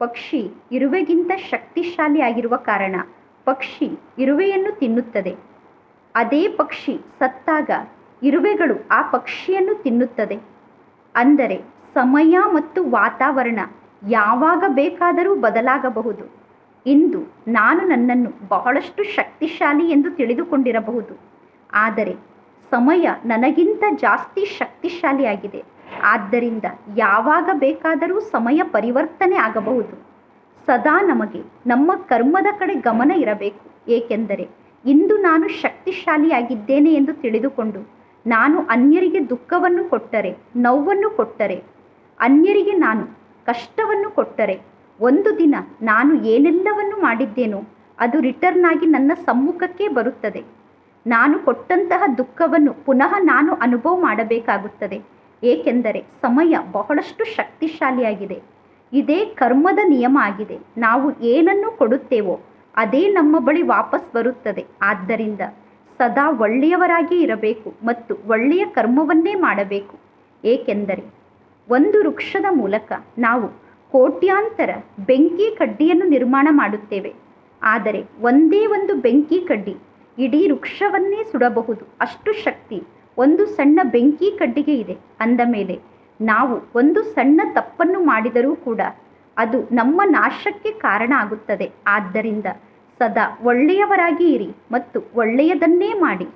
ಪಕ್ಷಿ ಇರುವೆಗಿಂತ ಶಕ್ತಿಶಾಲಿಯಾಗಿರುವ ಕಾರಣ ಪಕ್ಷಿ ಇರುವೆಯನ್ನು ತಿನ್ನುತ್ತದೆ. ಅದೇ ಪಕ್ಷಿ ಸತ್ತಾಗ ಇರುವೆಗಳು ಆ ಪಕ್ಷಿಯನ್ನು ತಿನ್ನುತ್ತದೆ. ಅಂದರೆ ಸಮಯ ಮತ್ತು ವಾತಾವರಣ ಯಾವಾಗ ಬೇಕಾದರೂ ಬದಲಾಗಬಹುದು. ಇಂದು ನಾನು ನನ್ನನ್ನು ಬಹಳಷ್ಟು ಶಕ್ತಿಶಾಲಿ ಎಂದು ತಿಳಿದುಕೊಂಡಿರಬಹುದು. ಆದರೆ ಸಮಯ ನನಗಿಂತ ಜಾಸ್ತಿ ಶಕ್ತಿಶಾಲಿಯಾಗಿದೆ. ಆದ್ದರಿಂದ ಯಾವಾಗ ಬೇಕಾದರೂ ಸಮಯ ಪರಿವರ್ತನೆ ಆಗಬಹುದು. ಸದಾ ನಮಗೆ ನಮ್ಮ ಕರ್ಮದ ಕಡೆ ಗಮನ ಇರಬೇಕು. ಏಕೆಂದರೆ ಇಂದು ನಾನು ಶಕ್ತಿಶಾಲಿಯಾಗಿದ್ದೇನೆ ಎಂದು ತಿಳಿದುಕೊಂಡು ನಾನು ಅನ್ಯರಿಗೆ ದುಃಖವನ್ನು ಕೊಟ್ಟರೆ, ನೋವನ್ನು ಕೊಟ್ಟರೆ, ಅನ್ಯರಿಗೆ ನಾನು ಕಷ್ಟವನ್ನು ಕೊಟ್ಟರೆ, ಒಂದು ದಿನ ನಾನು ಏನೆಲ್ಲವನ್ನು ಮಾಡಿದ್ದೇನೋ ಅದು ರಿಟರ್ನ್ ಆಗಿ ನನ್ನ ಸಮ್ಮುಖಕ್ಕೆ ಬರುತ್ತದೆ. ನಾನು ಕೊಟ್ಟಂತಹ ದುಃಖವನ್ನು ಪುನಃ ನಾನು ಅನುಭವ ಮಾಡಬೇಕಾಗುತ್ತದೆ. ಏಕೆಂದರೆ ಸಮಯ ಬಹಳಷ್ಟು ಶಕ್ತಿಶಾಲಿಯಾಗಿದೆ. ಇದೇ ಕರ್ಮದ ನಿಯಮ ಆಗಿದೆ. ನಾವು ಏನನ್ನು ಕೊಡುತ್ತೇವೋ ಅದೇ ನಮ್ಮ ಬಳಿ ವಾಪಸ್ ಬರುತ್ತದೆ. ಆದ್ದರಿಂದ ಸದಾ ಒಳ್ಳೆಯವರಾಗಿ ಇರಬೇಕು ಮತ್ತು ಒಳ್ಳೆಯ ಕರ್ಮವನ್ನೇ ಮಾಡಬೇಕು. ಏಕೆಂದರೆ ಒಂದು ವೃಕ್ಷದ ಮೂಲಕ ನಾವು ಕೋಟ್ಯಾಂತರ ಬೆಂಕಿ ಕಡ್ಡಿಯನ್ನು ನಿರ್ಮಾಣ ಮಾಡುತ್ತೇವೆ. ಆದರೆ ಒಂದೇ ಒಂದು ಬೆಂಕಿ ಕಡ್ಡಿ ಇಡೀ ವೃಕ್ಷವನ್ನೇ ಸುಡಬಹುದು. ಅಷ್ಟು ಶಕ್ತಿ ಒಂದು ಸಣ್ಣ ಬೆಂಕಿ ಕಡ್ಡಿಗೆ ಇದೆ ಅಂದ ಮೇಲೆ, ನಾವು ಒಂದು ಸಣ್ಣ ತಪ್ಪನ್ನು ಮಾಡಿದರೂ ಕೂಡ ಅದು ನಮ್ಮ ನಾಶಕ್ಕೆ ಕಾರಣ ಆಗುತ್ತದೆ. ಆದ್ದರಿಂದ ಸದಾ ಒಳ್ಳೆಯವರಾಗಿ ಇರಿ ಮತ್ತು ಒಳ್ಳೆಯದನ್ನೇ ಮಾಡಿ.